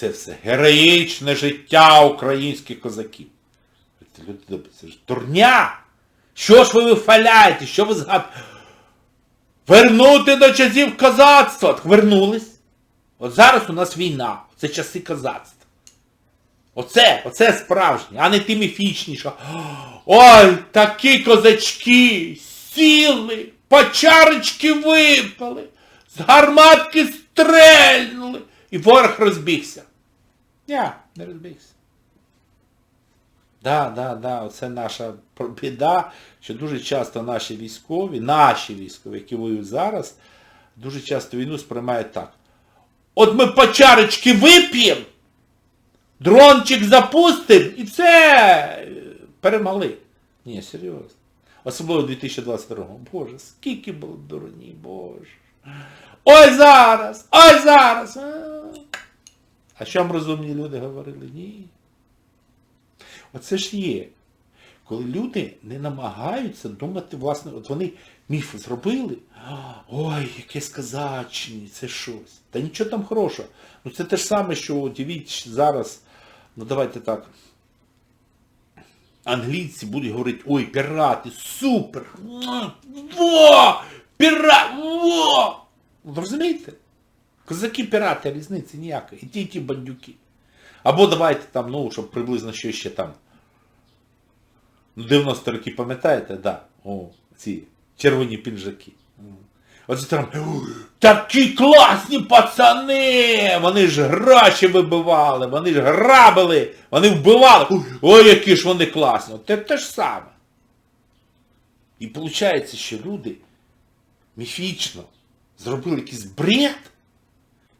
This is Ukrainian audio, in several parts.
Це все героїчне життя українських козаків. Це люди це ж дурня! Що ж ви вифаляєте? Що ви згадуєте? Вернути до часів козацтва! Так Вернулись. От зараз у нас війна. Це часи козацтва. Оце, оце справжнє, а не ті міфічні, що ой, такі козачки сіли, по чарочки випали, з гарматки стрельнули, і ворог розбігся. Ня, не розбігся. Да, да, да, оце наша біда, що дуже часто наші військові, наші військові, які воюють зараз, дуже часто війну сприймають так. От ми по чарочки вип'ємо, дрончик запустимо і все, перемогли. Ні, серйозно. Особливо в 2022-му. Боже, скільки було дурні, боже. Ой зараз! Ой зараз! А, що вам розумні люди говорили? Ні. Оце ж є. Коли люди не намагаються думати, власне, от вони міф зробили, ой, яке сказачні, це щось. Та нічого там хорошого. Ну це те ж саме, що дивіть зараз, ну давайте так. Англійці будуть говорити, ой, пірати, супер! Во! Пірат! Во! Розумієте? Козаки пірати, різниці ніякої. І ті, і ті бандюки. Або давайте там, ну, щоб приблизно що ще там. Ну, 90 роки, пам'ятаєте, да. О, ці червоні пінжаки. Оце там такі класні пацани! Вони ж гроші вибивали, вони ж грабили, вони вбивали. Ой, які ж вони класні. Те те ж саме. І виходить, що люди міфічно зробили якийсь бред,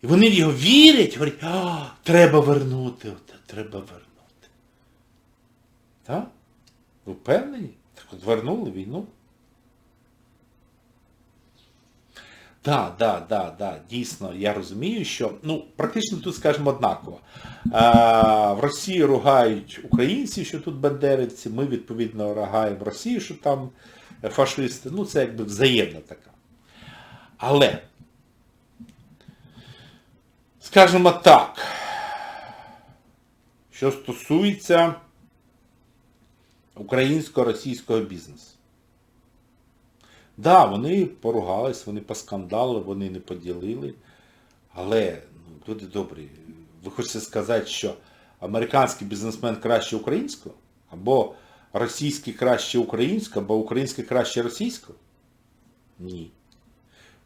і вони в його вірять, говорять, а, треба вернути, оте, треба вернути. Так? Ви впевнені? Так от вернули війну. Так, да, да, да, дійсно, я розумію, що, ну, практично тут, скажімо, однаково. А, в Росії ругають українців, що тут бандерівці, ми, відповідно, ругаємо Росію, що там фашисти. Ну, це якби взаємна така. Але, скажімо так, що стосується українсько-російського бізнесу. Да, вони поругались, вони поскандали, вони не поділили. Але, ну, люди добрі, ви хочете сказати, що американський бізнесмен краще українського? Або російський краще українського, або український краще російського? Ні.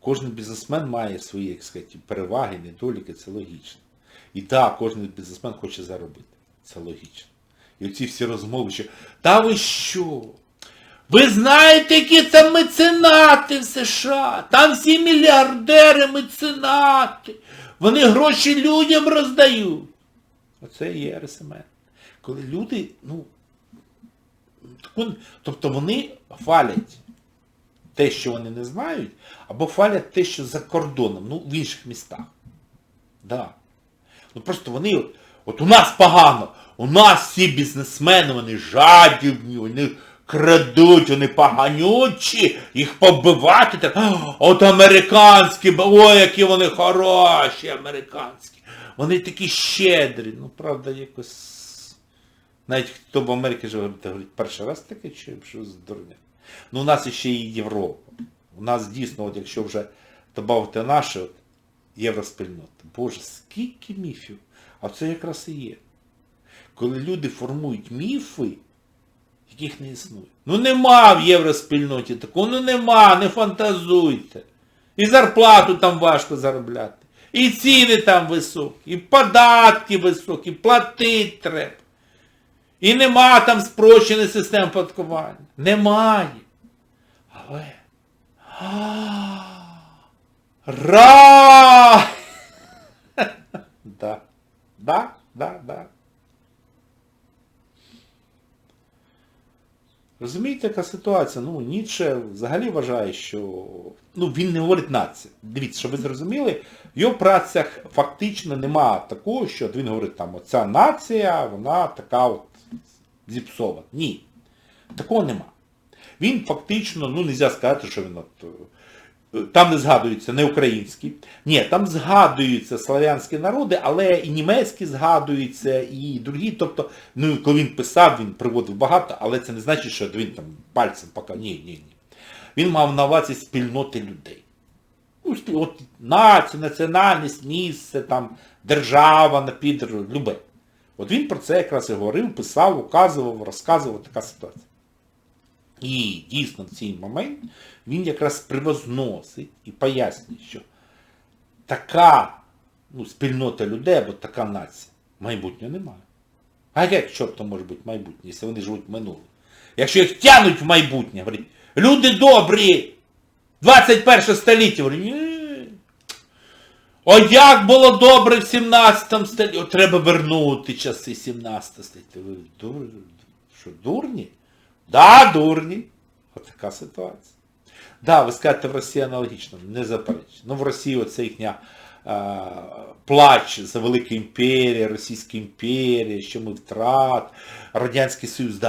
Кожен бізнесмен має свої, як сказати, переваги, недоліки, це логічно. І так, кожен бізнесмен хоче заробити. Це логічно. І оці всі розмови, що та ви що? Ви знаєте, які це меценати в США? Там всі мільярдери меценати. Вони гроші людям роздають. Оце і є РСМН. Коли люди, ну, тобто вони фалять те, що вони не знають, або фалять те, що за кордоном, ну, в інших містах. Да. Ну просто вони, от, от у нас погано, у нас всі бізнесмени, вони жадібні, вони крадуть, вони поганючі, їх побивати, так, от американські, ой, які вони хороші, американські. Вони такі щедрі, ну правда якось. Навіть хто в Америці живе, говорить, перший раз таке чуємо, що з дурня. Ну у нас ще і Європа. У нас дійсно, от якщо вже додати наше, от, євроспільнота. Боже, скільки міфів. А це якраз і є. Коли люди формують міфи, яких не існує. Ну нема в євроспільноті такого, ну нема, не фантазуйте. І зарплату там важко заробляти. І ціни там високі, і податки високі, платити треба. І нема там спрощеної системи податкування. Немає. Але. Ра! Да. Да, да, да. Розумієте, яка ситуація? Ну, Ніцше взагалі вважає, що ну, він не говорить нація. Дивіться, щоб ви зрозуміли, в його працях фактично нема такого, що він говорить, там, оця нація, вона така от зіпсована. Ні. Такого нема. Він фактично, ну, не можна сказати, що він от, там не згадуються не українські. Ні, там згадуються славянські народи, але і німецькі згадуються, і другі. Тобто, ну, коли він писав, він приводив багато, але це не значить, що він там пальцем пока. Ні, ні, ні. Він мав на увазі спільноти людей. Ну, от нація, національність, місце, там, держава, напідер, любе. От він про це якраз і говорив, писав, указував, розказував така ситуація. І дійсно в цей момент він якраз привозносить і пояснює, що така ну, спільнота людей або така нація майбутнього немає. А як чорт може бути майбутнє, якщо вони живуть в минулому? Якщо їх тянуть в майбутнє, говорить, люди добрі, 21 століття, говорить, ні. О, як було добре в 17 столітті. Треба вернути часи 17 століття. Ви що, дурні? Да, дурні. Отака ситуація. Да, ви скажете, в Росії аналогічно, не заперечую. Ну, в Росії оце їхня е, плач за велику імперію, Російська імперія, що ми втрат, Радянський Союз. Да,